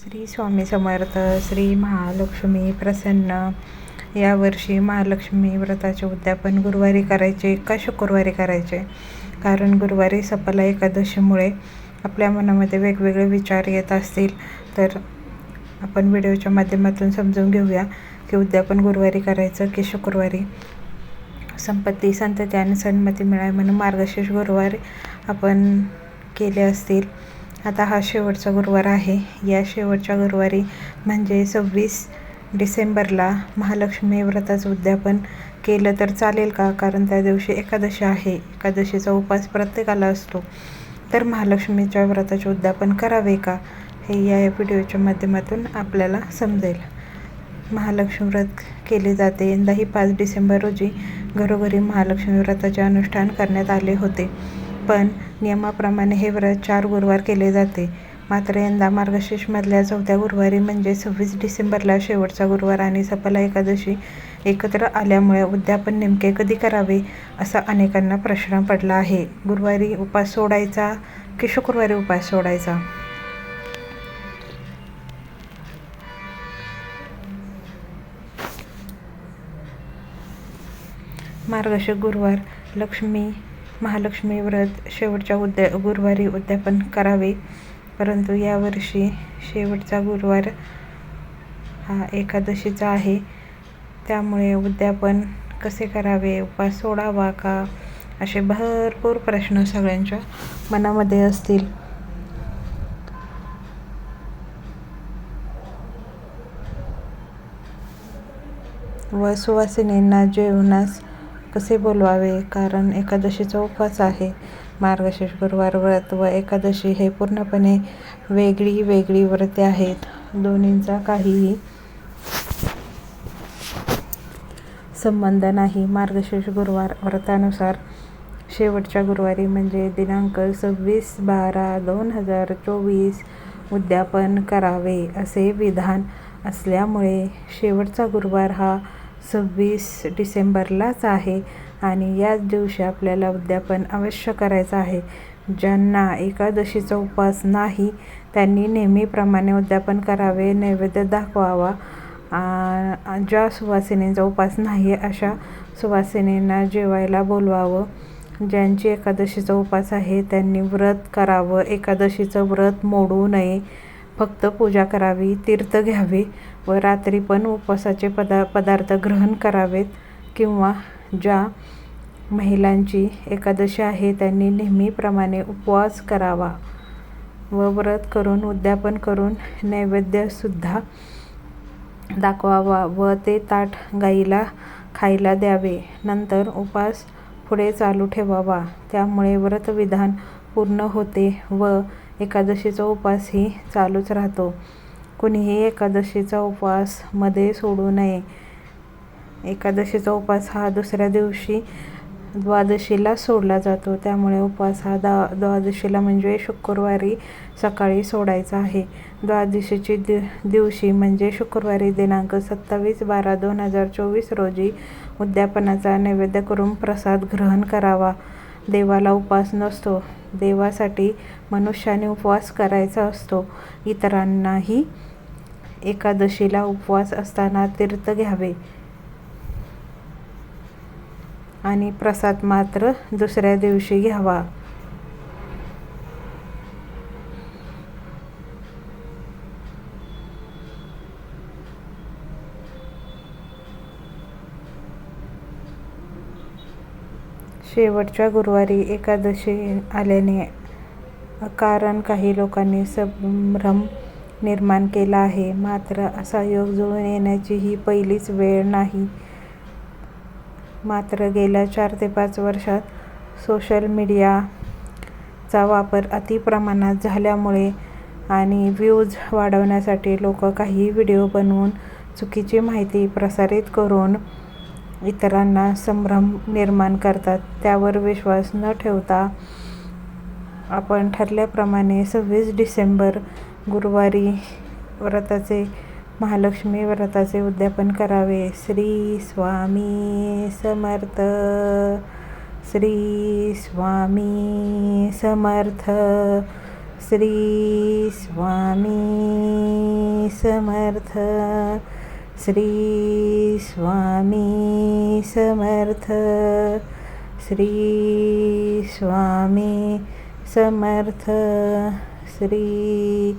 श्री स्वामी समर्थ श्री महालक्ष्मी प्रसन्न. यावर्षी महालक्ष्मी व्रताचे उद्यापन गुरुवारी करायचे का शुक्रवारी करायचे? कारण गुरुवारी सपला एकादशीमुळे आपल्या मनामध्ये वेगवेगळे विचार येत असतील. तर आपण व्हिडिओच्या माध्यमातून समजून घेऊया की उद्यापन गुरुवारी करायचं की शुक्रवारी. संपत्ती संतती आणि सन्मती मिळावी म्हणून मार्गशीर्ष गुरुवारी आपण केले असतील. आता हा शेवटचा गुरुवार आहे. या शेवटच्या गुरुवारी म्हणजे सव्वीस डिसेंबरला महालक्ष्मी व्रताचं उद्यापन केलं तर चालेल का? कारण त्या दिवशी एकादशी आहे. एकादशीचा उपास प्रत्येकाला असतो. तर महालक्ष्मीच्या व्रताचे उद्यापन करावे का? हे या व्हिडिओच्या माध्यमातून आपल्याला समजेल. महालक्ष्मी व्रत केले जाते. यंदाही पाच डिसेंबर रोजी घरोघरी महालक्ष्मी व्रताचे अनुष्ठान करण्यात आले होते. पण नियमाप्रमाणे हे व्रत चार गुरुवार केले जाते. मात्र यंदा मार्गशीर्षमधल्या चौथ्या गुरुवारी म्हणजे सव्वीस डिसेंबरला शेवटचा गुरुवार आणि सफला एकादशी एकत्र आल्यामुळे उद्यापन नेमके कधी करावे असा अनेकांना प्रश्न पडला आहे. गुरुवारी उपास सोडायचा की शुक्रवारी उपास सोडायचा? मार्गशीर्ष गुरुवार लक्ष्मी महालक्ष्मी व्रत शेवटच्या उद्या गुरुवारी उद्यापन करावे. परंतु यावर्षी शेवटचा गुरुवार हा एकादशीचा आहे. त्यामुळे उद्यापन कसे करावे उपास सोडावा का असे भरपूर प्रश्न सगळ्यांच्या मनामध्ये असतील. व सुवासिनींना जेवणास कसे बोलवावे? कारण एकादशीचा उपवास आहे. मार्गशीर्ष गुरुवार व्रत व एकादशी हे पूर्णपणे वेगळी वेगळी व्रते आहेत. दोन्हींचा काहीही संबंध नाही. मार्गशीर्ष गुरुवार व्रतानुसार शेवटच्या गुरुवारी म्हणजे दिनांक सव्वीस बारा दोन हजार चोवीस उद्यापन करावे असे विधान असल्यामुळे शेवटचा गुरुवार हा सव्वीस डिसेंबरलाच आहे आणि याच दिवशी आपल्याला उद्यापन अवश्य करायचं आहे. ज्यांना एकादशीचा उपवास नाही त्यांनी नेहमीप्रमाणे उद्यापन करावे नैवेद्य दाखवावा. ज्या सुवासिनींचा उपास नाही अशा सुवासिनींना जेवायला बोलवावं. ज्यांची एकादशीचा उपास आहे त्यांनी व्रत करावं. एकादशीचं व्रत मोडू नये. फक्त पूजा करावी तीर्थ घ्यावे. व रात्री पण उपवासाचे पदा पदार्थ ग्रहण करावेत किंवा ज्या महिलांची एकादशी आहे त्यांनी नेहमीप्रमाणे उपवास करावा व व्रत करून उद्यापन करून नैवेद्यसुद्धा दाखवावा व ते ताट गाईला खायला द्यावे. नंतर उपास पुढे चालू ठेवावा. त्यामुळे व्रतविधान पूर्ण होते व एकादशीचा उपवासही चालूच राहतो. कुणीही एकादशीचा उपवासमध्ये सोडू नये. एकादशीचा उपवास हा दुसऱ्या दिवशी द्वादशीला सोडला जातो. त्यामुळे उपवास हा द्वा द्वादशीला म्हणजे शुक्रवारी सकाळी सोडायचा आहे. द्वादशीची दि दिवशी म्हणजे शुक्रवारी दिनांक सत्तावीस बारा दोन हजार चोवीस रोजी उद्यापनाचा नैवेद्य करून प्रसाद ग्रहण करावा. देवाला उपवास नसतो. देवासाठी मनुष्याने उपवास करायचा असतो. इतरांनाही एकादशीला उपवास असताना तीर्थ घ्यावे. आणि प्रसाद मात्र दुसऱ्या दिवशी घ्यावा. शेवटच्या गुरुवारी एकादशी आल्याने कारण काही लोकांनी संभ्रम निर्माण केला आहे. मात्र असा योग जुळून येण्याची ही पहिलीच वेळ नाही. मात्र गेल्या चार ते पाच वर्षात सोशल मीडियाचा वापर अतिप्रमाणात झाल्यामुळे आणि व्ह्यूज वाढवण्यासाठी लोक काही व्हिडिओ बनवून चुकीची माहिती प्रसारित करून इतरांना संभ्रम निर्माण करतात त्यावर विश्वास न ठेवता आपण ठरल्याप्रमाणे सव्वीस डिसेंबर गुरुवारी व्रताचे महालक्ष्मी व्रताचे उद्यापन करावे. श्री स्वामी समर्थ. श्री स्वामी समर्थ. श्री स्वामी समर्थ. श्री स्वामी समर्थ. श्री स्वामी समर्थ. श्री